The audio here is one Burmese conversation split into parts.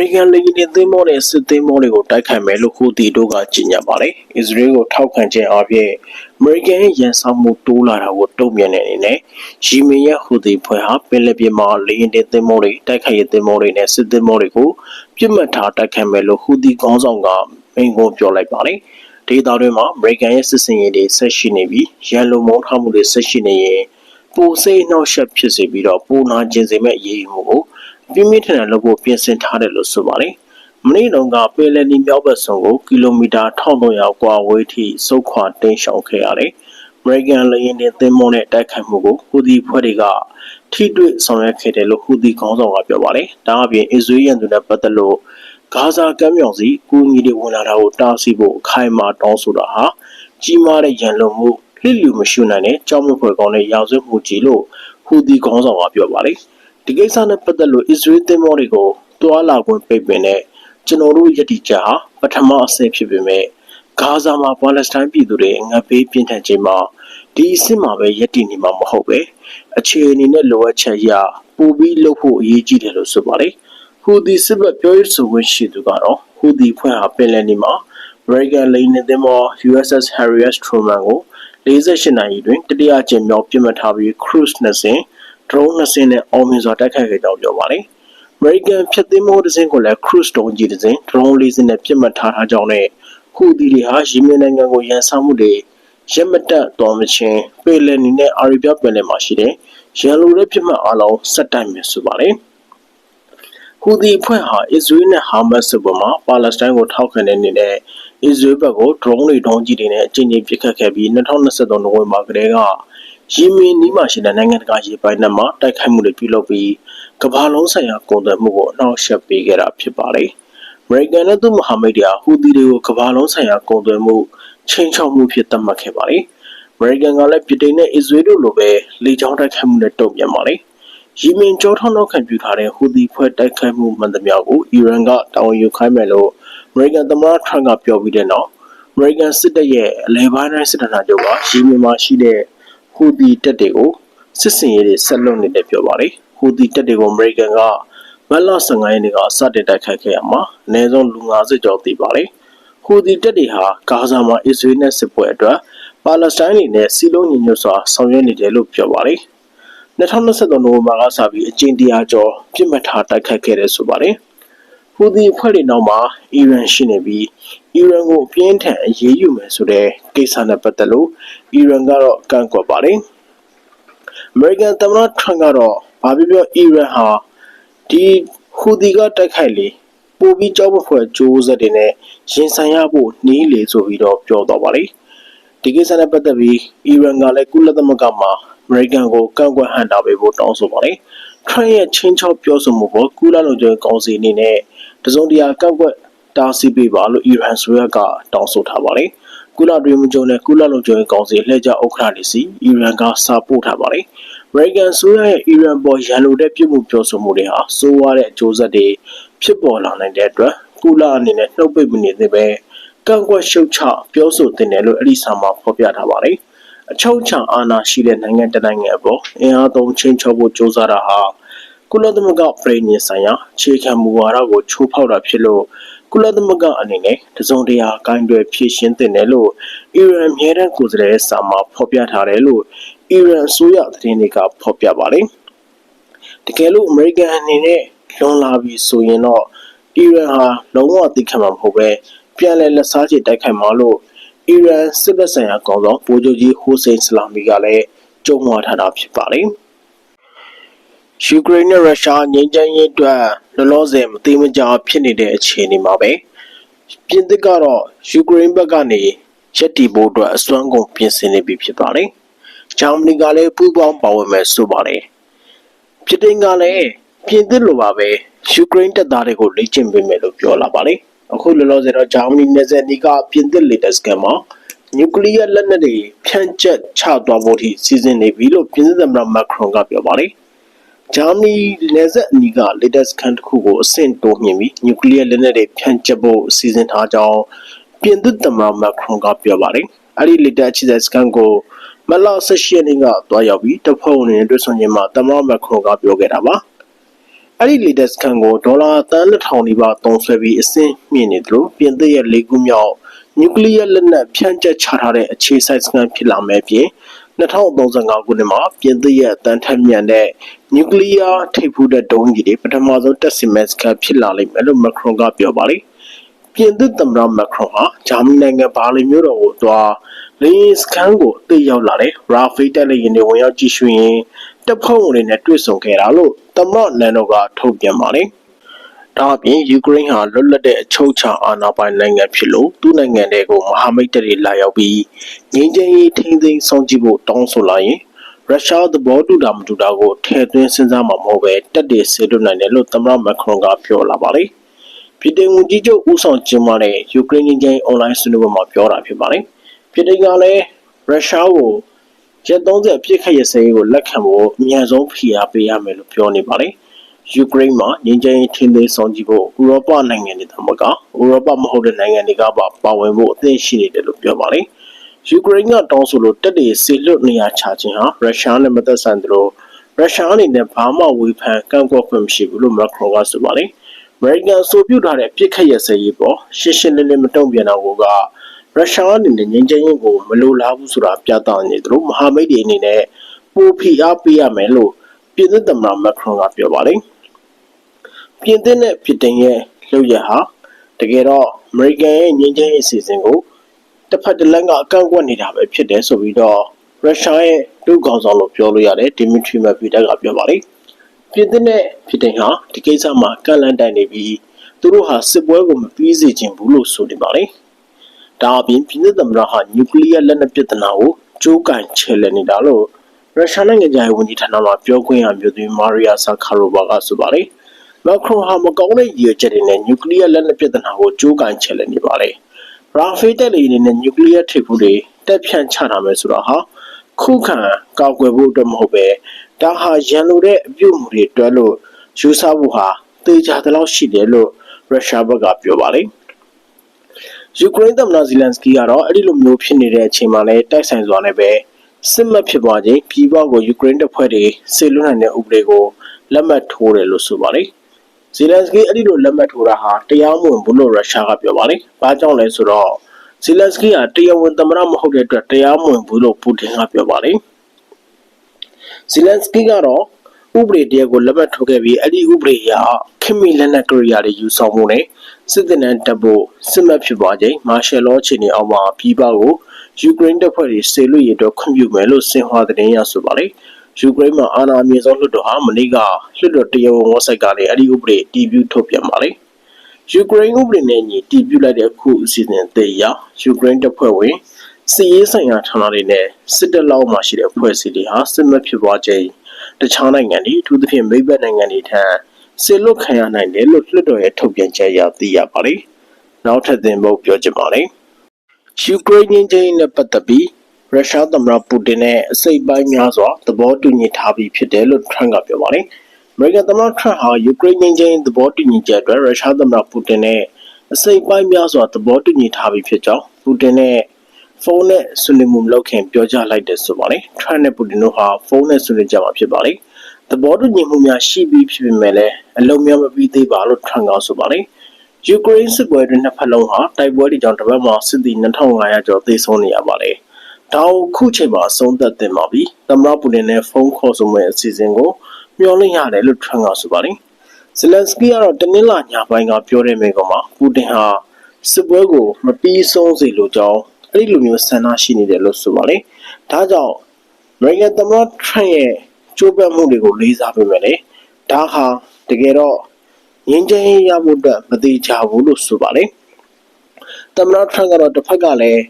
ရိကန်လေယာဉ်သင်းမောတဲ့စစ်သင်းမောတွေကိုတိုက်ခိုက်မယ်လို့ဟူသီတို့ကကြေညာပါတယ်။အစ္စရေးကိုထောက်ခံခြင်းအပြင်အမေရိကန်ရဲ့ရန်ဆောင်မှုတိုးလာတာကိုတုံ့ပြန်တဲ့အနေနဲ့ယီမင်ရဲ့ဟူသီဖွဲ့ဟာပင်လယ်ပြင်မှာလေယာဉ်သင်းမောတွေတိုက်ခိုက်ရေးသင်းမောတွေနဲ့စစ်သင်းမောတွေကိုပြစ်မှတ်ထားတိုက်ခိုက်မယ်လို့ဟူသီခေါင်းဆောင်ကမိန့်ခွန်းပြောလိုက်ပါတယ်။ဒေသတွင်းမှာအမေရိကန်ရဲ့စစ်စင်ရေးတွေဆက်ရှိနေပြီးရန်လိုမုန်းထားမှုတွေဆက်ရှိနေရင်ပိုစိတ်နှောက်ယှက်ဖြစ်စေပြီးတော့ပိုနာကျင်စေမဲ့အရေးမှုကို ပြင်းပြင်းထန်ထန်လုပ်ဖို့ပြင်ဆင်ထားတယ်လို့ဆိုပါတယ်။မနေ့တုန်းကပယ်လယ်နီမြောက်ဘက်ဆုံးကိုကီလိုမီတာ1300ကွာဝေးထိစုခွာတင်းရှောင်ခဲ့ရတယ်။ American လေယာဉ်တင်သင်းမောနဲ့တိုက်ခိုက်မှုကိုဟူသီဖွဲ့တွေကထိတွေ့ဆောင်ရွက်ခဲ့တယ်လို့ဟူသီခေါင်းဆောင်ကပြောပါတယ်။ဒါအပြင်အစ္စရေးရန်သူနဲ့ပတ်သက်လို့ဂါဇာကမ်းမြောင်စီကူညီတွေဝင်လာတာကိုတားဆီးဖို့ခိုင်မာတောင်းဆိုတာဟာကြီးမားတဲ့ရန်လုံမှုလျစ်လျူမရှုနိုင်တဲ့ကြောက်မဖွယ်ကောင်းတဲ့ရာဇဝတ်မှုကြီးလို့ဟူသီခေါင်းဆောင်ကပြောပါတယ်။ ဒီကိစ္စနဲ့ပတ်သက်လို့အစ္စရေးသင်းမောတွေကိုတွာလာခွင့်ပိတ်ပင်တဲ့ကျွန်တော်တို့ယက်တီချာပထမအဆင့်ဖြစ်ပေမဲ့ဂါဇာမှာပါလက်စတိုင်းပြည်သူတွေငတ်ပေးပြင်းထန်ခြင်းမှာဒီအဆင့်မှာပဲယက်တီနေမှာမဟုတ်ပဲအခြေအနေနဲ့လိုအပ်ချက်အရပိုပြီးလှုပ်ဖို့အရေးကြီးတယ်လို့ဆိုပါတယ်ဟူဒီစစ်ဘက်ပြောရေးဆိုခွင့်ရှိသူကတော့ဟူဒီဖွဲ့ဟာပင်လယ်နီမှာ American လိန်နေသင်းမော USS Harry S Truman ကို48နာရီတွင်တတိယအကြိမ်မြောက်ပြစ်မှတ်ထားပြီး cruise နှစ်စင်း drone နှစ်စင်းနဲ့အောင်မြင်စွာတိုက်ခိုက်ခဲ့ကြောင်းပြောပါတယ်။ American ဖြတ်သင်းမိုးတစ်စင်းကိုလည်း cruise တုံးကြီးတစ်စင်း drone လေးစင်းနဲ့ပြစ်မှတ်ထားထားကြောင်းနဲ့ဟူဒီတွေဟာ ယီမင်နိုင်ငံကိုရန်ဆောင်မှုတွေရက်မတက်တော်မချင်းပေလယ်နီနဲ့အာရီဗျပင်လယ်မှာရှိတဲ့ရန်လိုတဲ့ပြစ်မှတ်အလုံးစက်တိုက်မယ်ဆိုပါတယ်။ဟူဒီအဖွဲ့ဟာအစ္စရေးနဲ့ဟာမတ်စ်ဘက်မှပါလက်စတိုင်းကိုထောက်ခံတဲ့အနေနဲ့အစ္စရေးဘက်ကို drone တွေ drone ကြီးတွေနဲ့အကြိမ်ကြိမ်ပစ်ခတ်ခဲ့ပြီး2023နိုဝင်ဘာကတည်းက ယီမင်နီးမှာရှိတဲ့နိုင်ငံတကာရေပိုင်နက်မှာတိုက်ခိုက်မှုတွေပြုလုပ်ပြီးကမ္ဘာလုံးဆိုင်ရာကုန်သွယ်မှုကိုအနှောင့်အယှက်ပေးခဲ့တာဖြစ်ပါတယ်။အမေရိကန်နဲ့သူ့မဟာမိတ်တွေကဟူသီတွေကိုကမ္ဘာလုံးဆိုင်ရာကုန်သွယ်မှုချိန်ချောက်မှုဖြစ်သတ်မှတ်ခဲ့ပါတယ်။အမေရိကန်ကလည်းပြည်တိုင်နဲ့အစ္စရေးတို့လိုပဲလေကြောင်းတိုက်ခိုက်မှုနဲ့တုံ့ပြန်ပါတယ်။ယီမင်ကြောထောက်နောက်ခံပြုထားတဲ့ဟူသီဖွဲ့တိုက်ခိုက်မှုမှန်သမျှကိုအီရန်ကတာဝန်ယူခိုင်းမယ်လို့အမေရိကန်သမ္မတထရန့်ကပြောပြီးတဲ့နောက်အမေရိကန်စစ်တပ်ရဲ့အလဲပိုင်းတိုင်းစစ်တပ်ချုပ်ကယီမင်မှာရှိတဲ့ ဟူသီတပ်တွေကိုစစ်စင်ရေးတွေဆက်လုပ်နေတယ်ပြောပါတယ်။ဟူသီတပ်တွေကိုအမေရိကန်ကမတ်လ15ရက်နေ့ကစတင်တိုက်ခိုက်ခဲ့ရမှာအနည်းဆုံးလူ50ကျော်သေပါတယ်။ဟူသီတပ်တွေဟာဂါဇာမှာအစ္စရေးနဲ့စစ်ပွဲအတွက်ပါလက်စတိုင်းတွေနဲ့စီလုံးညီညွတ်စွာဆောင်ရွက်နေတယ်လို့ပြောပါတယ်။2023နိုဝင်ဘာကစပြီးအကျဉ်းတရားကျော်ပြစ်မှတ်ထားတိုက်ခိုက်ခဲ့တယ်ဆိုပါတယ်။ ဟူသီအဖွဲ့တွေနောက်မှာအီရန်ရှိနေပြီးအီရန်ကိုအပြင်းထန်အရေးယူမယ်ဆိုတဲ့ကိစ္စနဲ့ပတ်သက်လို့အီရန်ကတော့ကန့်ကွက်ပါတယ်။ American သမ္မတထရန့်ကတော့ဘာပြောပြောအီရန်ဟာဒီဟူဒီကတိုက်ခိုက်လေပိုပြီးကြောက်မဖွယ်ကြိုးစားတွေနဲ့ရင်ဆိုင်ရဖို့နှီးလေဆိုပြီးတော့ပြောတော့ပါလေဒီကိစ္စနဲ့ပတ်သက်ပြီးအီရန်ကလည်းကုလသမဂ္ဂမှာအမေရိကန်ကိုကန့်ကွက်ဟန့်တာပေးဖို့တောင်းဆိုပါလေထရန့်ရဲ့ချင်းချောက်ပြောဆိုမှုပေါ်ကုလလုံခြုံရေးကောင်စီအနေနဲ့ တစုံတရာကန့်ကွက်တားဆီးပေးပါလို့အီရန်ဆိုရကတောင်းဆိုထားပါလေကုလတွင်မကြုံတဲ့ကုလလုံခြုံရေးကောင်စီလှည့်ကြဥက္ကဋ္ဌတွေစီအီရန်ကစာပို့ထားပါတယ်။ American ဆိုရရဲ့အီရန်ပေါ်ရန်လိုတဲ့ပြုမှုပြောဆိုမှုတွေဟာစိုးရတဲ့အကျိုးဆက်တွေဖြစ်ပေါ်လာနိုင်တဲ့အတွက်ကုလအနေနဲ့နှုတ်ပိတ်မနေသေးပဲကန့်ကွက်ရှုတ်ချပြောဆိုတင်တယ်လို့အဲ့ဒီစာမှာဖော်ပြထားပါတယ်။အချုပ်ချာအာဏာရှိတဲ့နိုင်ငံတနိုင်ငံအပေါ်အင်အားသုံးချင်းချောဖို့ကြိုးစားတာဟာ ကုလသမဂ္ဂပြည်ညင်ဆိုင်ရာခြေခံမူဝါဒကိုချိုးဖောက်တာဖြစ်လို့ကုလသမဂ္ဂအနေနဲ့တစုံတရာကိုင်းတွယ်ဖြည့်ရှင်းတင်တယ်လို့အီရန်မြေတန်းကိုယ်စားလှယ်စာမှာဖော်ပြထားတယ်လို့အီရန်အစိုးရသတင်းတွေကဖော်ပြပါတယ်။တကယ်လို့အမေရိကန်အနေနဲ့လွန်လာပြီဆိုရင်တော့အီရန်ဟာလုံးဝသိခံမှာမဟုတ်ပဲပြန်လည်လက်စားချေတိုက်ခိုက်မှာလို့အီရန်စစ်ဘက်ဆိုင်ရာကောင်ဆောင်ဗိုလ်ချုပ်ကြီးဟိုစိန်စလာမီကလည်းကြုံမထားတာဖြစ်ပါတယ်။ ယူကရိန်းနဲ့ရုရှားငြိမ်းချမ်းရေးအတွက်လောလောဆယ်မသေးမကြာဖြစ်နေတဲ့အခြေအနေမှာပဲပြင်သစ်ကတော့ယူကရိန်းဘက်ကနေရက်တီဖို့အတွက်အစွမ်းကုန်ပြင်ဆင်နေပြီဖြစ်ပါတယ်။ဂျာမနီကလည်းပူးပေါင်းပါဝင်မယ်ဆိုပါတယ်။ပြည်တင်ကလည်းပြင်သစ်လိုပါပဲယူကရိန်းတပ်သားတွေကိုလေ့ကျင့်ပေးမယ်လို့ပြောလာပါတယ်။အခုလောလောဆယ်တော့ဂျာမနီနယ်စပ်နီကပြင်သစ်လေတပ်စခန်းမှာနျူကလ িয়ার လက်နက်တွေဖြန့်ကျက်ချသွားဖို့ထိစီစဉ်နေပြီလို့ပြင်သစ်သမ္မတမက်ခရွန်ကပြောပါတယ်။ ဂျာမနီနယ်စပ်အနီးက latest ခန်းတစ်ခုကိုအဆင့်တိုးမြှင့်ပြီးနျူကလ িয়ার လက်နက်တွေဖြန့်ကျက်ဖို့စီစဉ်ထားကြောင်းပြင်သစ်သမ္မတမက်ခရွန်ကပြောပါတယ်။အဲဒီ latest အခြေစိုက်စခန်းကိုမလ18ရက်နေ့ကတွားရောက်ပြီးတပ်ဖွဲ့ဝင်တွေတွေ့ဆုံခြင်းမှာသမ္မတမက်ခရွန်ကပြောခဲ့တာပါ။ အဲ့ဒီလေတက်စကန်ကိုဒေါ်လာတန်း2000နီးပါးသုံးဆွဲပြီးအဆင့်မြင့်နေသလိုပြင်သစ်ရဲ့လေးခုမြောက်နျူကလ িয়ার လက်နက်ဖြန့်ကျက်ချထားတဲ့အခြေစိုက်စကန်ဖြစ်လာမယ်ပြင် 2035ခုနှစ်မှာပြင်သစ်ရဲ့တန်ထက်မြန်တဲ့နျူကလ িয়ার ထိပ်ဖူးတဲ့ဒုံးကြီးတွေပထမဆုံးတက်စီမက်စကန်ဖြစ်လာလိမ့်မယ်လို့မက်ခရွန်ကပြောပါတယ်ပြင်သစ်သမ္မတမက်ခရွန်ဟာဂျာမနီနိုင်ငံဘာလင်မြို့တော်ကိုသွားလင်းစကန်ကိုအသိရောက်လာတယ်ရာဖေးတက်လေရင်တွေဝင်ရောက်ကြည့်ရှုရင်တပ်ဖွဲ့ဝင်တွေနဲ့တွေ့ဆုံခဲ့တာလို့သမ္မတနန်တို့ကထုတ်ပြန်ပါတယ်။ ဒါအပြင်ယူကရိန်းဟာလွတ်လပ်တဲ့အချုပ်အခြာအာဏာပိုင်နိုင်ငံဖြစ်လို့သူ့နိုင်ငံတွေကိုမဟာမိတ်တွေလာရောက်ပြီးငြိမ်းချမ်းရေးထိန်းသိမ်းဆောင်ကြည့်ဖို့တောင်းဆိုလာရင်ရုရှားသဘောတူတာမတူတာကိုထည့်သွင်းစဉ်းစားမှာမဟုတ်ပဲတက်တည်ဆေးလွတ်နိုင်တယ်လို့သမ္မတမက်ခရွန်ကပြောလာပါတယ်။ပြည်ထောင်ဝန်ကြီးချုပ်ဦးဆောင်ကျင်းပတဲ့ယူကရိန်းငြိမ်းချမ်းရေးအွန်လိုင်းဆွေးနွေးပွဲမှာပြောတာဖြစ်ပါတယ်။ပြည်ထောင်ကလည်းရုရှားကိုရက်30အပြစ်ခတ်ရစဲကိုလက်ခံဖို့အမြန်ဆုံးဖိအားပေးရမယ်လို့ပြောနေပါတယ်။ ယူကရိန်းမှာငြိမ်းချမ်းရေးထင်းသေးဆောင်ကြည့်ဖို့ဥရောပနိုင်ငံတွေသမကဥရောပမဟုတ်တဲ့နိုင်ငံတွေကပါပါဝင်ဖို့အသင့်ရှိနေတယ်လို့ပြောပါတယ်။ယူကရိန်းကတောင်းဆိုလို့တက်တွေဆေလွတ်နေရချခြင်းဟာရုရှားနဲ့မသက်ဆိုင်သလိုရုရှားအနေနဲ့ဘာမှဝေဖန်ကန့်ကွက်ခွင့်မရှိဘူးလို့မက်ခရွန်ကဆိုပါတယ်။ American ဆိုပြုထားတဲ့ပြစ်ခတ်ရစဲရေးပေါ်ရှင်းရှင်းလင်းလင်းမတုံ့ပြန်တော့ဘူးကရုရှားအနေနဲ့ငြိမ်းချမ်းရေးကိုမလိုလားဘူးဆိုတာပြသနေသလိုမဟာမိတ်တွေအနေနဲ့ပိုဖိအားပေးရမယ်လို့ပြည်သစ်သမ္မတမက်ခရွန်ကပြောပါတယ်။ ပြည်သစ်နဲ့ပြည်တင်ရဲ့လှုပ်ရဟာတကယ်တော့အမေရိကန်ရဲ့ငြိမ်းချမ်းရေးအစီအစဉ်ကိုတစ်ဖက်တစ်လမ်းကအကန့်အကွက်နေတာပဲဖြစ်တယ်ဆိုပြီးတော့ရုရှားရဲ့ဒုခေါင်းဆောင်လို့ပြောလို့ရတယ်ဒီမီထရီမက်ဗီတက်ကပြောပါတယ်။ပြည်သစ်နဲ့ပြည်တင်ဟာဒီကိစ္စမှာကန့်လန့်တိုင်နေပြီးသူတို့ဟာစစ်ပွဲကိုမပြီးစေချင်ဘူးလို့ဆိုနေပါတယ်။ဒါအပြင်ပြည်သူ့သမ္မတဟာနျူကလ িয়ার လက်နက်ပစ်တနာကိုကြိုးကန်ချဲလှယ်နေတာလို့ရုရှားနိုင်ငံသားဝန်ကြီးဌာနမှပြောခွင့်ရမျိုးသမီးမာရီယာဆာခါရိုဘာကဆိုပါတယ်။ မက်ခရွန်ဟာမကောင်းတဲ့ရည်ရွယ်ချက်တွေနဲ့နျူကလ িয়ার လက်နက်ပစ်တနာကိုကြိုးကန်ချဲလှယ်နေပါတယ်။ရာဖေးတက်လေနေနဲ့နျူကလ িয়ার ထိပ်ဖူးတွေတက်ဖြန့်ချတာမယ်ဆိုတာဟာခုခံကောက်ွယ်ဖို့အတွက်မဟုတ်ပဲဒါဟာရန်လိုတဲ့အပြုတ်မှုတွေတွဲလို့ယူဆဖို့ဟာတေချာတလောက်ရှိတယ်လို့ရုရှားဘက်ကပြောပါတယ်။ယူကရိန်းသမ္မတဇီလန်စကီကတော့အဲ့ဒီလိုမျိုးဖြစ်နေတဲ့အချိန်မှာလည်းတိုက်ဆိုင်စွာနဲ့ပဲစစ်မှတ်ဖြစ်သွားခြင်းပြည်ပကိုယူကရိန်းတပ်ဖွဲ့တွေဆေလွတ်နိုင်တဲ့ဥပဒေကိုလက်မှတ်ထိုးတယ်လို့ဆိုပါတယ်။ ဇီလန်စကီအဲ့ဒီလိုလက်မှတ်ထိုးတာဟာတရားမဝင်ဘူးလို့ရုရှားကပြောပါတယ်။ဘာကြောင့်လဲဆိုတော့ဇီလန်စကီကတရားဝင်သမ္မတမဟုတ်တဲ့အတွက်တရားမဝင်ဘူးလို့ပူတင်ကပြောပါတယ်။ဇီလန်စကီကတော့ဥပဒေတရားကိုလက်မှတ်ထိုးခဲ့ပြီးအဲ့ဒီဥပဒေအရခင်မီလက်နက်ကရိယာတွေယူဆောင်မှုနဲ့စစ်တပ်နဲ့တပ်ဖို့စစ်မှတ်ဖြစ်သွားချိန်မာရှယ်လောအခြေအနေအောက်မှာပြည်ပကိုယူကရိန်းတပ်ဖွဲ့တွေဆေလွတ်ရတော့ခွင့်ပြုမယ်လို့စင်ဟွာသတင်းရဆိုပါတ ယ်ယူကရိန်းမှာအာဏာအမြင့်ဆုံးလွှတ်တော်ဟာမနေ့ကလွှတ်တော်တရားဝင်ဝက်ဆိုက်ကလည်းအဲ့ဒီဥပဒေတည်ပြုထုတ်ပြန်ပါတယ်ယူကရိန်းဥပဒေနဲ့ညီတည်ပြုလိုက်တဲ့အခုအစီအစဉ်အသစ်အရယူကရိန်းတပ်ဖွဲ့ဝင်စီရေးဆိုင်ရာဌာနတွေနဲ့စစ်တပ်လောက်မှရှိတဲ့အဖွဲ့အစည်းတွေဟာစစ်မှတ်ဖြစ်သွားချိန်တခြားနိုင်ငံတွေအထူးသဖြင့်မိဘနိုင်ငံတွေထံဆေလွတ်ခံရနိုင်တယ်လို့လွှတ်တော်ရဲ့ထုတ်ပြန်ချက်အရသိရပါတယ်။နောက်ထပ်သင်ဖို့ပြောချင်ပါတယ်။ယူကရိန်းချင်းချင်းနဲ့ပတ်သက်ပြီး ရုရှားသမ္မတပူတင်နဲ့အစိပ်ပိုင်းများစွာသဘောတူညီထားပြီးဖြစ်တယ်လို့ထရန့်ကပြောပါတယ်။အမေရိကန်သမ္မတထရန့်ဟာယူကရိန်းချင်းချင်းသဘောတူညီချက်အတွက်ရုရှားသမ္မတပူတင်နဲ့အစိပ်ပိုင်းများစွာသဘောတူညီထားပြီးဖြစ်ကြောင်းပူတင်နဲ့ဖုန်းနဲ့ဆွေးနွေးမှုလုပ်ခင်ပြောကြားလိုက်တယ်ဆိုပါတယ်။ထရန့်နဲ့ပူတင်တို့ဟာဖုန်းနဲ့ဆွေးနွေးကြမှာဖြစ်ပါတယ်။သဘောတူညီမှုများရှိပြီးဖြစ်ပေမဲ့လည်းအလုံးများမပြီးသေးပါလို့ထရန့်ကဆိုပါတယ်။ယူကရိန်းစစ်ပွဲတွင်နှစ်ဖက်လုံးဟာတိုက်ပွဲတွေကြောင့်တစ်ပတ်မှာစစ်သည်2500ကျော်သေဆုံးနေရပါတယ်။ ဒါကိုခုချိန်မှာအဆုံးသတ်တင်ပါပြီ။သမ္မတပူတင်နဲ့ဖုန်းခေါ်ဆိုမဲ့အစီအစဉ်ကိုမျှော်လင့်ရတယ်လို့ထရန့်ကဆိုပါတယ်။ဇလန်စကီကတော့တနင်္လာညပိုင်းကပြောတဲ့မိကောင်မှာပူတင်ဟာစစ်ပွဲကိုမပြီးဆုံးစေလိုကြောင်းအဲ့ဒီလိုမျိုးဆန္ဒရှိနေတယ်လို့ဆိုပါတယ်။ဒါကြောင့်အမေရိကန်သမ္မတထရန့်ရဲ့ကျိုးပန်းမှုတွေကိုလေးစားပေးမယ်လေဒါဟာတကယ်တော့ငင်းချင်းရဖို့အတွက်မသေးချဘူးလို့ဆိုပါတယ်သမ္မတထရန့်ကတော့တစ်ဖက်ကလည်း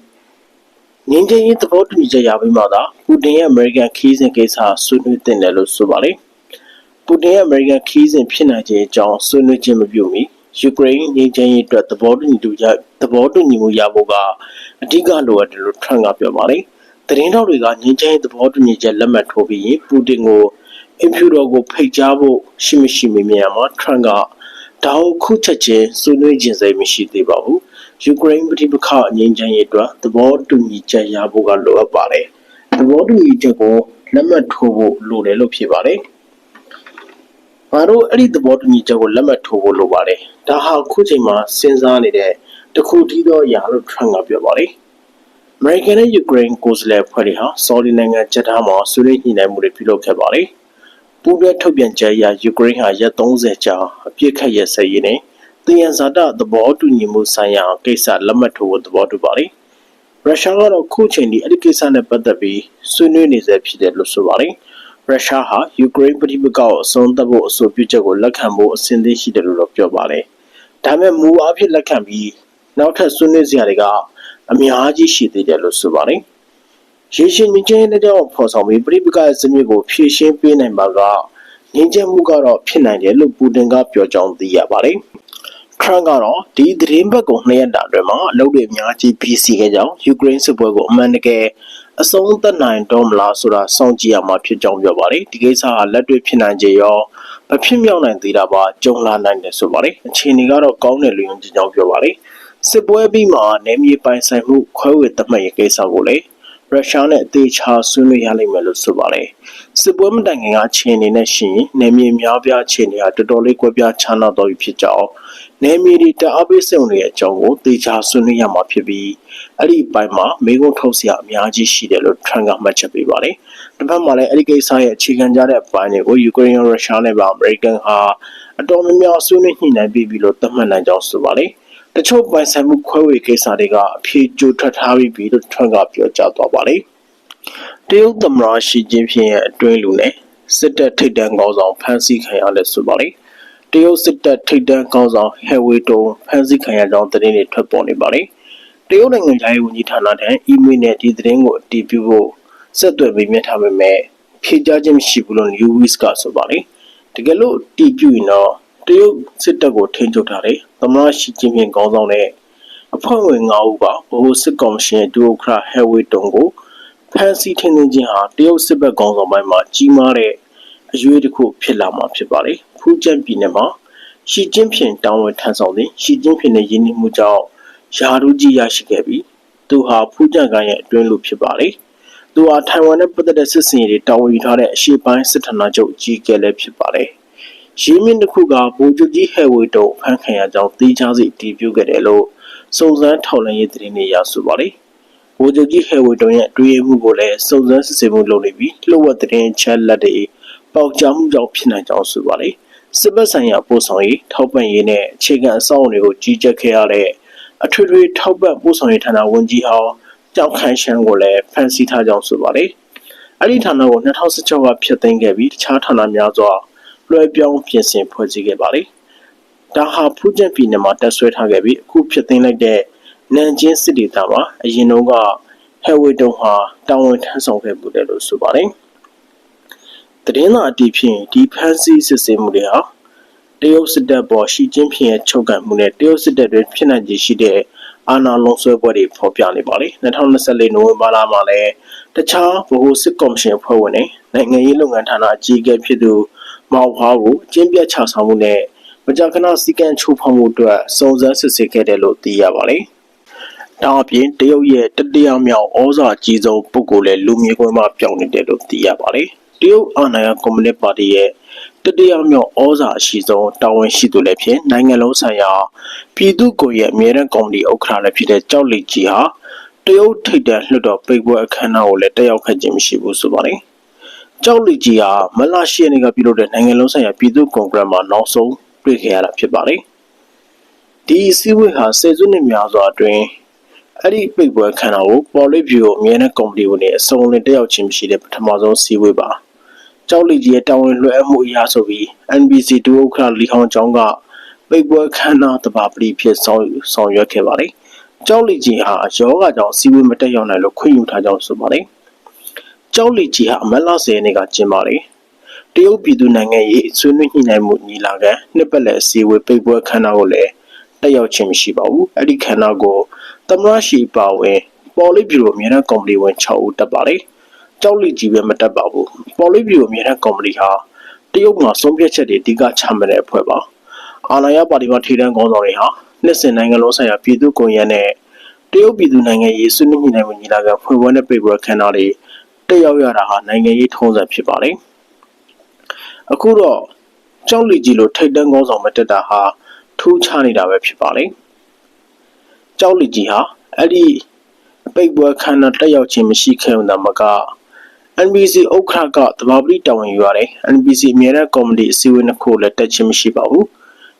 ငင်းချင်းရေးသဘောတူညီချက်ရပြီးမှသာပူတင်ရဲ့အမေရိကန်ခီးစဉ်ကိစ္စဆွေးနွေးတင်တယ်လို့ဆိုပါတယ်ပူတင်ရဲ့အမေရိကန်ခီးစဉ်ဖြစ်နိုင်ခြင်းအကြောင်းဆွေးနွေးခြင်းမပြုမီယူကရိန်းငြိမ်းချမ်းရေးအတွက်သဘောတူညီမှုရသဘောတူညီမှုရဖို့ကအဓိကလိုအပ်တယ်လို့ထရန့်ကပြောပါတယ်သတင်းထောက်တွေကငင်းချဲသဘောတူညီချက်လက်မှတ်ထိုးပြီးရင်ပူတင်ကိုအင်ဖြူတော်ကိုဖိတ်ကြားဖို့ရှိမရှိမေးမြန်းမှာထရန့်ကဒါကိုခုချက်ချင်းဆွေးနွေးခြင်းစိတ်မရှိသေးပါဘူး ယူကရိန်းပြည်ပခအငြိမ်းချမ်းရေးအတွက်သဘောတူညီချက်ရဖို့ကလိုအပ်ပါတယ်သဘောတူညီချက်ကိုလက်မှတ်ထိုးဖို့လိုတယ်လို့ဖြစ်ပါတယ်ငါတို့အဲ့ဒီသဘောတူညီချက်ကိုလက်မှတ်ထိုးဖို့လိုပါတယ်ဒါဟာအခုချိန်မှာစဉ်းစားနေတဲ့တစ်ခုတည်းသောအရာလို့ Trump ကပြောပါတယ် American နဲ့ Ukraine ကိုယ်စားလှယ်ဖွဲ့တွေဟာ Saudi နိုင်ငံချက်ထားမှာဆွေးနွေးညှိနှိုင်းမှုတွေပြုလုပ်ခဲ့ပါတယ်ပူးတွဲထုတ်ပြန်ချက်အရ Ukraine ဟာရက်30ကြာအပြစ်ခတ်ရစရေးနဲ့ တယံဇာတသဘောတူညီမှုဆိုင်ရာကိစ္စလက်မှတ်ထိုးဖို့သဘောတူပါတယ်ရုရှားကတော့ခုချိန်ဒီအဲ့ဒီကိစ္စနဲ့ပတ်သက်ပြီးဆွေးနွေးနေဆဲဖြစ်တယ်လို့ဆိုပါတယ်ရုရှားဟာယူကရိန်းပြည်ပကောက်အဆုံးသတ်ဖို့အဆိုပြုချက်ကိုလက်ခံဖို့အစဉ်သင့်ရှိတယ်လို့တော့ပြောပါတယ်ဒါပေမဲ့မူအဖြစ်လက်ခံပြီးနောက်ထပ်ဆွေးနွေးစရာတွေကအများကြီးရှိသေးတယ်လို့ဆိုပါတယ်ရေရှည်ငြိမ်းချမ်းတဲ့ကြောင့်ဖော်ဆောင်ပြီးပြည်ပကဇမီကိုဖြည့်ရှင်းပေးနိုင်ပါကငြိမ်းချမ်းမှုကတော့ဖြစ်နိုင်တယ်လို့ပူတင်ကပြောကြောင်းသိရပါတယ် ထရန့်ကတော့ဒီသတင်းဘက်ကိုနှစ်ရက်တာအတွင်းမှာအလုပ်တွေအများကြီးပြီးစီခဲ့ကြောင်းယူကရိန်းစစ်ပွဲကိုအမှန်တကယ်အဆုံးသတ်နိုင်တော့မလားဆိုတာစောင့်ကြည့်ရမှာဖြစ်ကြောင်းပြောပါတယ်ဒီကိစ္စဟာလက်တွေ့ဖြစ်နိုင်ကြရောမဖြစ်မြောက်နိုင်သေးတာပါကြုံလာနိုင်တယ်ဆိုပါတယ်အခြေအနေကတော့ကောင်းတယ်လို့ယုံကြည်ကြောင်းပြောပါတယ်စစ်ပွဲပြီးမှနေမြေပိုင်ဆိုင်မှုခွဲဝေသတ်မှတ်ရေးကိစ္စကိုလည်း ရုရှားနဲ့အသေးချာဆွေးနွေးရလိမ့်မယ်လို့ဆိုပါတယ်စစ်ပွဲမတိုင်ခင်ကအခြေအနေနဲ့ရှင်နေမြေများပြားအခြေအနေဟာတော်တော်လေးကွဲပြားခြားနားတော်ပြီဖြစ်ကြောင်းနေမြေတွေတအားပေးစုံနေတဲ့အကြောင်းကိုသေချာဆွေးနွေးရမှာဖြစ်ပြီးအဲ့ဒီအပိုင်းမှာမိကုံးထုတ်စရာအများကြီးရှိတယ်လို့ Trump ကမှတ်ချက်ပေးပါတယ်။တစ်ဖက်မှာလည်းအဲ့ဒီကိစ္စရဲ့အခြေခံကြတဲ့အပိုင်းတွေကိုယူကရိန်းရုရှားနဲ့ပါအမေရိကန်ဟာအတော်များများဆွေးနွေးညှိနှိုင်းပြီးပြီလို့သတ်မှတ်နိုင်ကြောင်းဆိုပါတယ်။ တချို့ပိုင်ဆိုင်မှုခွဲဝေကိစ္စတွေကအဖြေကြိုထွက်ထားပြီးပြီလို့ Trump ကပြောကြားသွားပါတယ်။တရုတ်သမ္မတရှီကျင်းဖျင်ရဲ့အတွင်းလူနဲ့စစ်တပ်ထိပ်တန်းကောင်းဆောင်ဖမ်းဆီးခံရလဲဆိုပါတယ်။တရုတ်စစ်တပ်ထိပ်တန်းကောင်းဆောင်ဟဲဝေတုံဖမ်းဆီးခံရကြောင်းသတင်းတွေထွက်ပေါ်နေပါတယ်။တရုတ်နိုင်ငံသားရေးဝန်ကြီးဌာနထံအီးမေးလ်နဲ့ဒီသတင်းကိုအတည်ပြုဖို့ဆက်သွယ်ပြီးမြင်ထားပေမဲ့ဖြေကြားခြင်းမရှိဘူးလို့ News ကဆိုပါတယ်။တကယ်လို့တည်ပြုရင်တော့ တရုတ်စစ်တပ်ကိုထိန်းချုပ်ထားတယ်။သမ္မတရှီကျင်းပင်ကောင်းဆောင်တဲ့အဖွဲ့ဝင်9ဦးကဗဟိုစစ်ကော်မရှင်ဒူအိုခရာဟဲဝေတုံကိုဖမ်းဆီးထိန်းသိမ်းခြင်းဟာတရုတ်စစ်ဘက်ကောင်းဆောင်ပိုင်းမှာကြီးမားတဲ့အရွေးတစ်ခုဖြစ်လာမှာဖြစ်ပါတယ်။ဖူးကျန်းပြည်နယ်မှာရှီကျင်းဖျင်တောင်းဝထမ်းဆောင်သည်ရှီကျင်းဖျင်ရဲ့ယင်းနှမှုကြောင့်ယာရူးကြီးရရှိခဲ့ပြီးသူဟာဖူးကျန်းကိုင်းရဲ့အတွင်းလူဖြစ်ပါတယ်။သူဟာထိုင်ဝမ်နဲ့ပတ်သက်တဲ့စစ်စင်ရေးတောင်းယူထားတဲ့အရှေ့ပိုင်းစစ်ဌာနချုပ်အကြီးအကဲလည်းဖြစ်ပါတယ်။ ရင်းမြစ်တစ်ခုကဗိုလ်ချုပ်ကြီးဟဲဝေတုံဖမ်းခံရကြောင်းသိချစီတည်ပြုခဲ့တယ်လို့စုံစမ်းထောက်လှမ်းရေးသတင်းတွေရဆိုပါတယ်။ဗိုလ်ချုပ်ကြီးဟဲဝေတုံရဲ့တွေးမှုကိုလည်းစုံစမ်းစစ်ဆေးမှုလုပ်နေပြီးလှုပ်ဝက်သတင်းချက်လက်တွေပေါက်ကြားမှုကြောင့်ဖြစ်နိုင်ကြောင်းဆိုပါတယ်။စစ်ဘက်ဆိုင်ရာပို့ဆောင်ရေးထောက်ပံ့ရေးနဲ့အခြေခံအဆောက်အအုံတွေကိုကြီးကြပ်ခဲ့ရတဲ့အထွေထွေထောက်ပံ့ပို့ဆောင်ရေးဌာနဝန်ကြီးဟောင်းကြောက်ခန့်ရှမ်းကိုလည်းဖမ်းဆီးထားကြောင်းဆိုပါတယ်။အဲ့ဒီဌာနကို2016ကဖျက်သိမ်းခဲ့ပြီးတခြားဌာနများစွာ လွှဲပြောင်းပြင်ဆင်ဖွဲ့စည်းခဲ့ပါတယ်။ဒါဟာဖူးကျက်ပြည်နယ်မှာတက်ဆွဲထားခဲ့ပြီးအခုဖျက်သိမ်းလိုက်တဲ့နန်ကျင်းစစ်ဒေသမှာအရင်တုန်းကဟဲဝေတုံဟာတာဝန်ထမ်းဆောင်ခဲ့မှုတယ်လို့ဆိုပါတယ်။သတင်းသာအတည်ဖြစ်ရင်ဒီဖမ်းဆီးစစ်ဆေးမှုတွေဟာတရုတ်စစ်တပ်ပေါ်ရှီကျင်းဖျင်ရဲ့ချုပ်ကန်မှုနဲ့တရုတ်စစ်တပ်တွင်ဖြစ်နိုင်ခြေရှိတဲ့အာဏာလုံးဆွဲပွဲတွေဖော်ပြနေပါလေ2024နိုဝင်ဘာလမှာလည်းတခြားဗဟိုစစ်ကော်မရှင်ဖွဲ့ဝင်တွေနိုင်ငံရေးလုပ်ငန်းဌာနအကြီးအကဲဖြစ်သူ မောင်ဟွားကိုအကျဉ်းပြတ်ချဆောင်မှုနဲ့မကြာခဏစီကံချိုးဖောက်မှုအတွက်စုံစမ်းစစ်ဆေးခဲ့တယ်လို့သိရပါတယ်။ဒါအပြင်တရုတ်ရဲ့တတိယမြောက်ဩဇာကြီးဆုံးပုဂ္ဂိုလ်လည်းလူမျိုးကွင်းမှာပြောင်းနေတယ်လို့သိရပါတယ်။တရုတ်အာဏာရကွန်မြူနစ်ပါတီရဲ့တတိယမြောက်ဩဇာအရှိဆုံးတာဝန်ရှိသူလည်းဖြစ်နိုင်ငံလုံးဆိုင်ရာပြည်သူ့ကိုယ်ရဲ့အမြဲတမ်းကော်မတီဥက္ကဋ္ဌလည်းဖြစ်တဲ့ကြောက်လီကြီးဟာတရုတ်ထိပ်တန်းလွှတ်တော်ပိတ်ပွဲအခမ်းအနားကိုလည်းတက်ရောက်ခဲ့ခြင်းမရှိဘူးဆိုပါတယ်။ ကြောက်လီကြီးဟာမလရှိရနေကပြုလုပ်တဲ့နိုင်ငံလုံးဆိုင်ရာပြည်သူ့ကွန်ဂရက်မှာနောက်ဆုံးတွေ့ခဲ့ရတာဖြစ်ပါတယ်။ဒီစည်းဝေးဟာဆယ်စုနှစ်များစွာအတွင်းအဲ့ဒီပိတ်ပွဲခန်းတော်ကိုပေါ်လစ်ဗျူအမြဲတမ်းကော်မတီဝင်တွေအစုံလင်တက်ရောက်ခြင်းမရှိတဲ့ပထမဆုံးစည်းဝေးပါကြောက်လီကြီးရဲ့တာဝန်လွှဲအပ်မှုအရာဆိုပြီး NBC ဒူဥက္ကဋ္ဌလီခေါင်ကျောင်းကပိတ်ပွဲခန်းတော်တပါပတိဖြစ်ဆောင်ဆောင်ရွက်ခဲ့ပါတယ်ကြောက်လီကြီးဟာယောဂကြောင့်စီဝေးမတက်ရောက်နိုင်လို့ခွင့်ယူထားကြောင်းဆိုပါတယ် ကြောက်လီကြီးဟာအမတ်လဆယ်နှစ်ကကျင်းပါတယ်တရုတ်ပြည်သူနိုင်ငံရေးဆွေးနွေးညှိနှိုင်းမှုညီလာခံနှစ်ပတ်လည်စီဝေးပိတ်ပွဲခန်းတော်ကိုလည်းတက်ရောက်ခြင်းမရှိပါဘူးအဲ့ဒီခန်းတော်ကိုသမရရှိပါဝင်ပေါ်လီဗျူရိုအမြဲတမ်းကော်မတီဝင်6ဦးတက်ပါတယ်ကြောက်လီကြီးပဲမတက်ပါဘူးပေါ်လီဗျူရိုအမြဲတမ်းကော်မတီဟာတရုတ်မှာဆုံးဖြတ်ချက်တွေအဓိကချမှတ်တဲ့အဖွဲ့ပါအာဏာရပါတီမှာထိတန်းကောင်းဆောင်တွေဟာနှစ်စဉ်နိုင်ငံလုံးဆိုင်ရာပြည်သူ့ကွန်ရက်နဲ့တရုတ်ပြည်သူနိုင်ငံရေးဆွေးနွေးညှိနှိုင်းမှုညီလာခံဖွင့်ပွဲနဲ့ပိတ်ပွဲခန်းတော် တွေတက်ရောက်ရတာဟာနိုင်ငံရေးထုံးစံဖြစ်ပါတယ်အခုတော့ကြောက်လီကြီးလိုထိတ်တန်းကောင်းဆောင်မတက်တာဟာထူးခြားနေတာပဲဖြစ်ပါလေကြောက်လီကြီးဟာအဲ့ဒီအပိတ်ပွဲခန်းတော့တက်ရောက်ခြင်းမရှိခဲ့ုံသာမက NBC ဥက္ခရာကတဘာပတိတာဝန်ယူရတယ် NBC အမြဲတမ်းကော်မတီအစည်းအဝေးနှစ်ခုလည်းတက်ခြင်းမရှိပါဘူး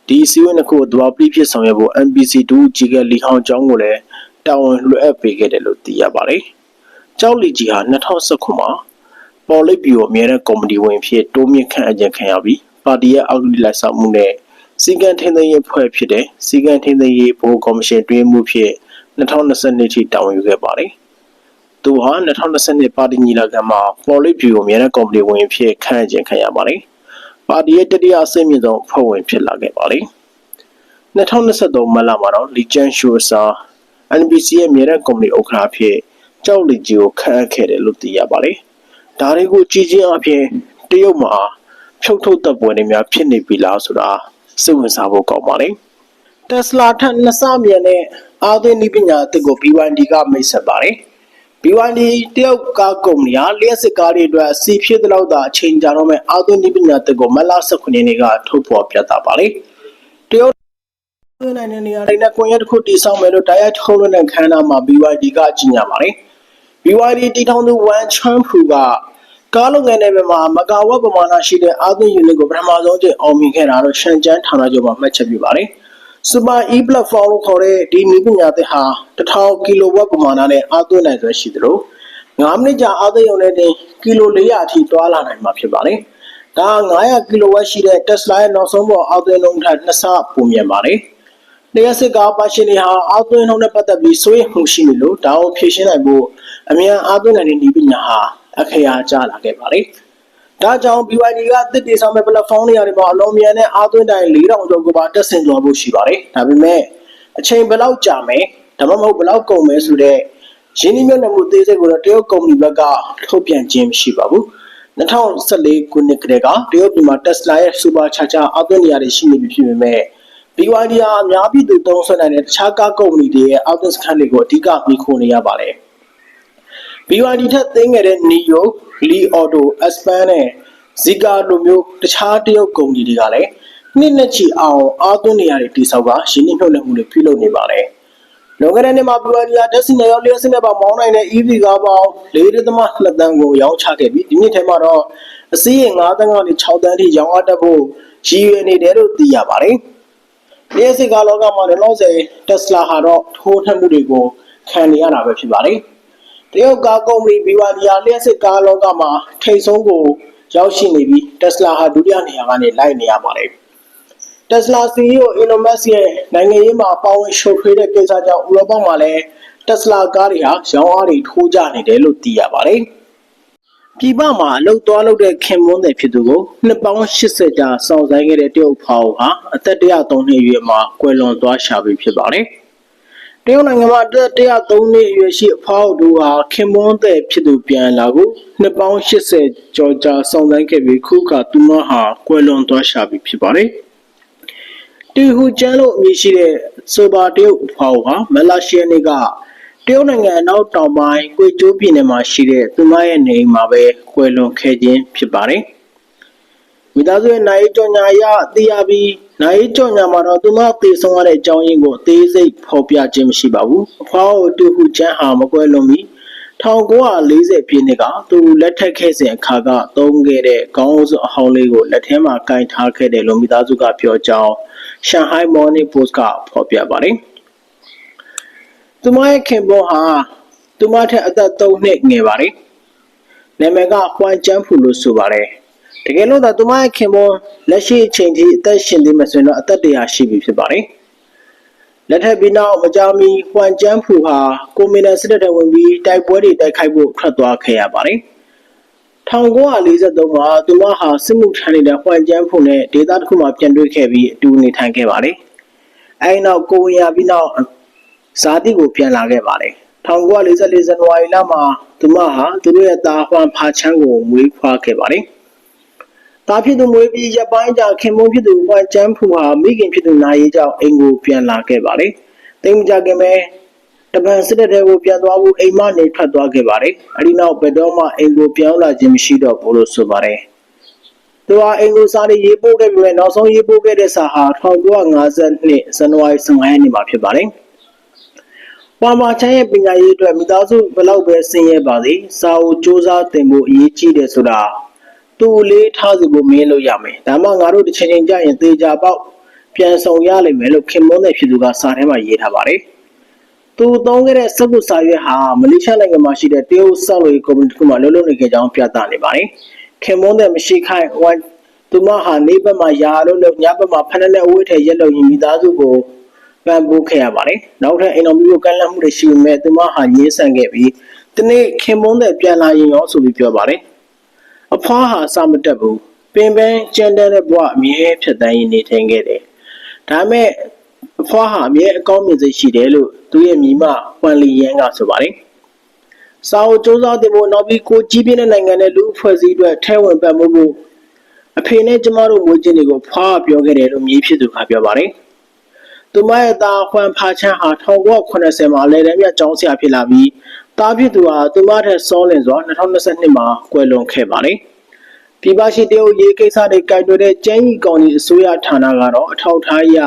ဒီအစည်းအဝေးနှစ်ခုကိုတဘာပတိဖြစ်ဆောင်ရွက်ဖို့ NBC ဒူကြီးကလီဟောင်ကျောင်းကိုလည်းတာဝန်လွှဲအပ်ပေးခဲ့တယ်လို့သိရပါတယ် ကြောက်လီကြီးဟာ2019မှာပေါ်လိပ်ဘီယိုအမြဲတမ်းကော်မတီဝင်ဖြစ်တိုးမြင့်ခန့်အပ်ခြင်းခံရပြီးပါတီရဲ့အောက်လိလိုက်ဆောင်မှုနဲ့စီကံထင်းသိမ်းရေးဖွဲ့ဖြစ်တဲ့စီကံထင်းသိမ်းရေးဘိုးကော်မရှင်တွင်းမှုဖြစ်2022ထိတာဝန်ယူခဲ့ပါတယ်။သူဟာ2022ပါတီညီလာခံမှာပေါ်လိပ်ဘီယိုအမြဲတမ်းကော်မတီဝင်ဖြစ်ခန့်အပ်ခြင်းခံရပါတယ်။ပါတီရဲ့တတိယအဆင့်မြင့်ဆုံးအဖွဲ့ဝင်ဖြစ်လာခဲ့ပါတယ်။2023မတ်လမှာတော့လီကျန်ရှူဆာ NBC ရဲ့အမြဲတမ်းကော်မတီဥက္ကဋ္ဌဖြစ် ကြောက်လီဂျီကိုခန့်အပ်ခဲ့တယ်လို့သိရပါတယ်။ဒါတွေကိုကြည်ချင်းအပြင်တရုတ်မှာဖြုတ်ထုတ်တပ်ပွဲတွေများဖြစ်နေပြီလားဆိုတာစိတ်ဝင်စားဖို့ကောင်းပါလေ။ Tesla ထက်နှစ်ဆမြန်တဲ့အာသင်နိပညာအသစ်ကို BYD ကမိတ်ဆက်ပါတယ်။ BYD တရုတ်ကားကုမ္ပဏီဟာလျှက်စစ်ကားတွေအတွက်စီဖြစ်တဲ့လောက်သာအချိန်ကြာတော့မဲ့အာသင်နိပညာအသစ်ကိုမတ်လ18ရက်နေ့ကထုတ်ဖော်ပြသပါလေ။တရုတ်သွင်းနိုင်တဲ့နေရာတွေနဲ့ကွန်ရက်တစ်ခုတည်ဆောက်မယ်လို့တိုက်ရိုက်ထုတ်လွှင့်တဲ့ခန်းနာမှာ BYD ကကြီးညာပါတယ်။ BYD တီထောင်သူဝမ်ချန်ဖူကကားလုပ်ငန်းနယ်ပယ်မှာမကာဝတ်ပမာဏရှိတဲ့အာသင်ယူနစ်ကိုပထမဆုံးကျအောင်မြင်ခဲ့တာတော့ရှန်ကျန်းဌာနချုပ်မှာမှတ်ချက်ပြုပါတယ်။ Super E platform လို့ခေါ်တဲ့ဒီနည်းပညာသစ်ဟာ1000ကီလိုဝတ်ပမာဏနဲ့အားသွင်းနိုင်စွမ်းရှိသလို9မိနစ်ကြာအားသွင်းရုံနဲ့တင်ကီလို400အထိတွာလာနိုင်မှာဖြစ်ပါတယ်။ဒါ900ကီလိုဝတ်ရှိတဲ့ Tesla ရဲ့နောက်ဆုံးပေါ်အားသွင်းနှုန်းထက်နှစ်ဆပိုမြန်ပါတယ်။ လျှက်စစ်ကားပါရှင်တွေဟာအားသွင်းနှုန်းနဲ့ပတ်သက်ပြီးစိုးရိမ်မှုရှိနေလို့ဒါကိုဖြေရှင်းနိုင်ဖို့အမြန်အားသွင်းနိုင်တဲ့နည်းပညာဟာအခရာကျလာခဲ့ပါတယ်။ဒါကြောင့် BYD ကတစ်တေဆောင်မဲ့ platform တွေအရပါအလုံးမြန်နဲ့အားသွင်းတိုင်း4000ကျော်ကိုပါတက်ဆင်သွားဖို့ရှိပါတယ်။ဒါပေမဲ့အချိန်ဘယ်လောက်ကြာမယ်ဒါမှမဟုတ်ဘယ်လောက်ကုန်မယ်ဆိုတော့ရင်းနှီးမြှုပ်နှံမှုသေးစိတ်ကိုတော့တရုတ်ကုမ္ပဏီဘက်ကထုတ်ပြန်ခြင်းမရှိပါဘူး။2014ခုနှစ်ကတည်းကတရုတ်ပြည်မှာ Tesla ရဲ့ Super Charger အားသွင်းနေရာတွေရှိနေပြီဖြစ်ပေမဲ့ BYD ဟာအများပြည်သူသုံးစွဲနိုင်တဲ့တခြားကားကုမ္ပဏီတွေရဲ့အောက်သွင်းစခန်းတွေကိုအဓိကမိခိုနေရပါတယ်။ BYD ထက်သိမ်းခဲ့တဲ့ NIO, Li Auto, Aspen နဲ့ Zeekr လိုမျိုးတခြားတရုတ်ကုမ္ပဏီတွေကလည်းနှစ်နဲ့ချီအောင်အားသွင်းနေရတဲ့တိစောက်ကရင်းနှီးမြှုပ်နှံမှုတွေပြုလုပ်နေပါတယ်။လွန်ခဲ့တဲ့နှစ်မှာ BYD ဟာဓာတ်ဆီနဲ့ရောလျှက်စစ်နဲ့ပါမောင်းနိုင်တဲ့ EV ကားပေါင်း4.2တန်းကိုရောင်းချခဲ့ပြီးဒီနှစ်ထဲမှာတော့အစီးရင်9တန်းကနေ6တန်းထိရောင်းအားတက်ဖို့ရည်ရွယ်နေတယ်လို့သိရပါတယ်။ လျှက်စစ်ကားလောကမှာလည်းလောဆယ် Tesla ဟာတော့ထိုးထက်မှုတွေကိုခံနေရတာပဲဖြစ်ပါတယ်။တရုတ်ကားကုမ္ပဏီ BYD ဟာလျှက်စစ်ကားလောကမှာထိပ်ဆုံးကိုရောက်ရှိနေပြီး Tesla ဟာဒုတိယနေရာကနေလိုက်နေရပါတယ်။ Tesla CEO Elon Musk ရဲ့နိုင်ငံရေးမှာပါဝင်ရှုပ်ထွေးတဲ့ကိစ္စကြောင့်ဥရောပမှာလည်း Tesla ကားတွေဟာရောင်းအားတွေထိုးကျနေတယ်လို့သိရပါတယ်။ ပြည်ပမှာအလုပ်သွားလုပ်တဲ့ခင်မွန်းတဲ့ဖြစ်သူကိုနှစ်ပေါင်း80ကြာစောင့်ဆိုင်ခဲ့တဲ့တရုတ်ဖောင်ဟာအသက်103နှစ်အရွယ်မှာကွယ်လွန်သွားရှာပြီဖြစ်ပါတယ်။တရုတ်နိုင်ငံမှာတက်103နှစ်အရွယ်ရှိအဖောက်တို့ဟာခင်မွန်းတဲ့ဖြစ်သူပြန်လာကိုနှစ်ပေါင်း80ကျော်ကြာဆောင်ဆိုင်ခဲ့ပြီးခုခါသူမဟာကွယ်လွန်သွားရှာပြီဖြစ်ပါတယ်။တီဟူကျန်းလို့အမည်ရှိတဲ့ဆိုဘာတရုတ်အဖောက်ဟာမလာရှီယာနေက တရုတ်နိုင်ငံအနောက်တောင်ပိုင်းကွေကျိုးပြည်နယ်မှာရှိတဲ့သူမရဲ့နေအိမ်မှာပဲကွယ်လွန်ခဲ့ခြင်းဖြစ်ပါတယ်။မိသားစုရဲ့နိုင်ကြောညာရသိရပြီးနိုင်ကြောညာမှာတော့သူမသေဆုံးရတဲ့အကြောင်းရင်းကိုအသေးစိတ်ဖော်ပြခြင်းမရှိပါဘူးအဖွားကိုတူဟူချမ်းဟာမကွဲလွန်ပြီး1940ပြည့်နှစ်ကသူလက်ထက်ခဲ့စဉ်အခါကသုံးခဲ့တဲ့ခေါင်းစုအဟောင်းလေးကိုလက်ထဲမှာကင်ထားခဲ့တယ်လို့မိသားစုကပြောကြောင်း Shanghai Morning Post ကဖော်ပြပါတယ် သူမရဲ့ခင်ပွန်းဟာသူမထက်အသက်3နှစ်ငယ်ပါတယ်နာမည်ကဟွမ်ကျန်းဖူလို့ဆိုပါတယ်တကယ်လို့သာသူမရဲ့ခင်ပွန်းလက်ရှိအချိန်ထိအသက်ရှင်သေးမှဆိုရင်တော့အသက်တရာရှိပြီဖြစ်ပါတယ်လက်ထက်ပြီးနောက်မကြာမီဟွမ်ကျန်းဖူဟာကိုမီနန်စစ်တပ်ထဲဝင်ပြီးတိုက်ပွဲတွေတိုက်ခိုက်ဖို့ထွက်သွားခဲ့ရပါတယ်1943မှာသူမဟာစစ်မှုထမ်းနေတဲ့ဟွမ်ကျန်းဖူနဲ့ဒေသတစ်ခုမှာပြန်တွေ့ခဲ့ပြီးအတူနေထိုင်ခဲ့ပါတယ်အဲဒီနောက်ကိုဝင်ရပြီးနောက် ဇာတိကိုပြန်လာခဲ့ပါတယ်1944ဇန်နဝါရီလမှာသူမဟာသူတို့ရဲ့သားဟွမ်ဖာချန်းကိုမွေးဖွားခဲ့ပါတယ်တာဖြစ်သူမွေးပြီးရပိုင်းကြာခင်မုန်းဖြစ်သူဟွမ်ကျန်းဖူဟာမိခင်ဖြစ်သူနာရီကြောင့်အိမ်ကိုပြန်လာခဲ့ပါတယ်။တိမ်မကြခင်ပဲတပန်စစ်တပ်တွေကိုပြန်သွားဖို့အိမ်မနေထွက်သွားခဲ့ပါတယ်။အဲဒီနောက်ဘယ်တော့မှအိမ်ကိုပြန်လာခြင်းမရှိတော့ဘူးလို့ဆိုပါတယ်။သူဟာအင်္ဂုစာတွေရေးပို့ခဲ့ပြီးနောက်ဆုံးရေးပို့ခဲ့တဲ့စာဟာ1952ဇန်နဝါရီ15ရက်နေ့မှာဖြစ်ပါတယ်။ ပွာမာချမ်းရဲ့ပညာရေးအတွက်မိသားစုဘယ်လောက်ပဲဆင်းရဲပါစေစာအုပ်စ조사သင်ဖို့အရေးကြီးတယ်ဆိုတာသူ့လေးထားစီဖို့မင်းလို့ရမယ်။ဒါမှငါတို့တစ်ချိန်ချိန်ကြာရင်သေချာပေါက်ပြန်ဆောင်ရလိမ့်မယ်လို့ခင်မွန်းတဲ့ဖြစ်သူကစာထဲမှာရေးထားပါတယ်။သူသုံးခဲ့တဲ့စက္ကုစာရွက်ဟာမလေးရှားနိုင်ငံမှာရှိတဲ့တရုတ်ဆောက်လုပ်ရေးကုမ္ပဏီတစ်ခုမှလှုပ်လှုပ်နေကြကြောင်းပြသနေပါတယ်။ခင်မွန်းတဲ့မရှိခိုင်ဝမ်သူမဟာနေဘက်မှာယာလို့လို့ညဘက်မှာဖက်နဲ့အဝိထဲရက်လို့ရင်မိသားစုကို ပံ့ပိုးခဲ့ရပါတယ်။နောက်ထပ်အိမ်တော်မျိုးကန့်လန့်မှုတွေရှိပေမဲ့သူမဟာငြင်းဆန်ခဲ့ပြီးဒီနေ့ခင်မွန်းတဲ့ပြန်လာရင်ရောဆိုပြီးပြောပါတယ်။အဖွားဟာစာမတက်ဘူး။ပင်ပန်းကြမ်းတမ်းတဲ့ဘဝအမြဲဖြစ်တိုင်းနေထိုင်ခဲ့တယ်။ဒါမဲ့အဖွားဟာအမြဲအကောင်းမြင်စိတ်ရှိတယ်လို့သူရဲ့မိမပွန်လီယန်ကဆိုပါတယ်။စာအုပ်စ조사တဲ့ဖို့နောက်ပြီးကိုကြီးပြင်းတဲ့နိုင်ငံနဲ့လူအဖွဲ့အစည်းအတွက်ထဲဝင်ပတ်မှုဖို့အဖေနဲ့ကျမတို့မွေးချင်းတွေကိုဖွားပြောခဲ့တယ်လို့မြေးဖြစ်သူကပြောပါတယ်။ သူမရဲ့သားခွန်ဖာချန်ဟာ1980မှာလေတန်းမြတ်ကျောင်းဆရာဖြစ်လာပြီးသားဖြစ်သူဟာသူမထက်စောလင်စွာ2022မှာကွယ်လွန်ခဲ့ပါတယ်။ပြည်ပရှိတရုတ်ရေးကိစ္စတွေကြိုက်တွေ့တဲ့ကျန်းကြီးကောင်ကြီးအစိုးရဌာနကတော့အထောက်ထားရ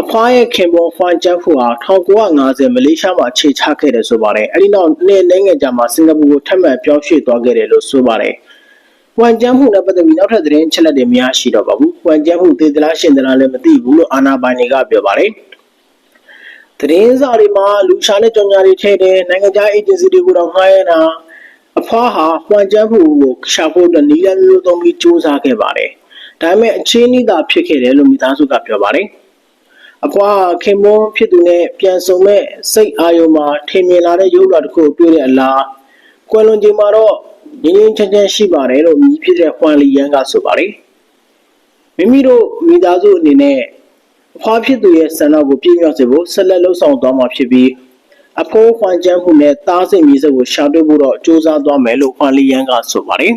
အဖွားရဲ့ခင်ပွန်ဖွန်ချန်ဖူဟာ1950မလေးရှားမှာခြေချခဲ့တယ်ဆိုပါတယ်။အဲဒီနောက်နှစ်နိုင်ငံကြာမှာစင်ကာပူကိုထပ်မံပြောင်းရွှေ့သွားခဲ့တယ်လို့ဆိုပါတယ်။ ပွန်ချန်ဖူနဲ့ပတ်သက်ပြီးနောက်ထပ်သတင်းချက်လက်တွေများရှိတော့ပါဘူး။ပွန်ချန်ဖူသေသလားရှင်သလားလည်းမသိဘူးလို့အာနာပိုင်တွေကပြောပါတယ်။သတင်းစာတွေမှာလူရှာနဲ့ကြောင်ညာတွေထဲတယ်နိုင်ငံခြားအေဂျင်စီတွေကိုတော့ငှားရတာအဖွားဟာပွန်ချန်ဖူကိုရှာဖို့အတွက်နီလန်းမျိုးသုံးပြီးစူးစမ်းခဲ့ပါတယ်။ဒါပေမဲ့အခြေအနေသာဖြစ်ခဲ့တယ်လို့မိသားစုကပြောပါတယ်။အကွာခင်မွန်းဖြစ်သူနဲ့ပြန်ဆုံမဲ့စိတ်အာယုံမှာထင်မြင်လာတဲ့ရုပ်လာတစ်ခုကိုတွေ့တဲ့အလားကွယ်လွန်ချိန်မှာတော့ ငင်းငင်းချမ်းချမ်းရှိပါတယ်လို့မြည်ဖြစ်တဲ့ဖွန်လီယန်ကဆိုပါတယ်မိမိတို့မိသားစုအနေနဲ့အဖွားဖြစ်သူရဲ့ဆန္ဒကိုပြည့်မြောက်စေဖို့ဆက်လက်လှုပ်ဆောင်သွားမှာဖြစ်ပြီးအဖိုးခွန်ချမ်းမှုနဲ့တားစိတ်မြေစက်ကိုရှာတွေ့ဖို့တော့စ조사သွားမယ်လို့ဖွန်လီယန်ကဆိုပါတယ်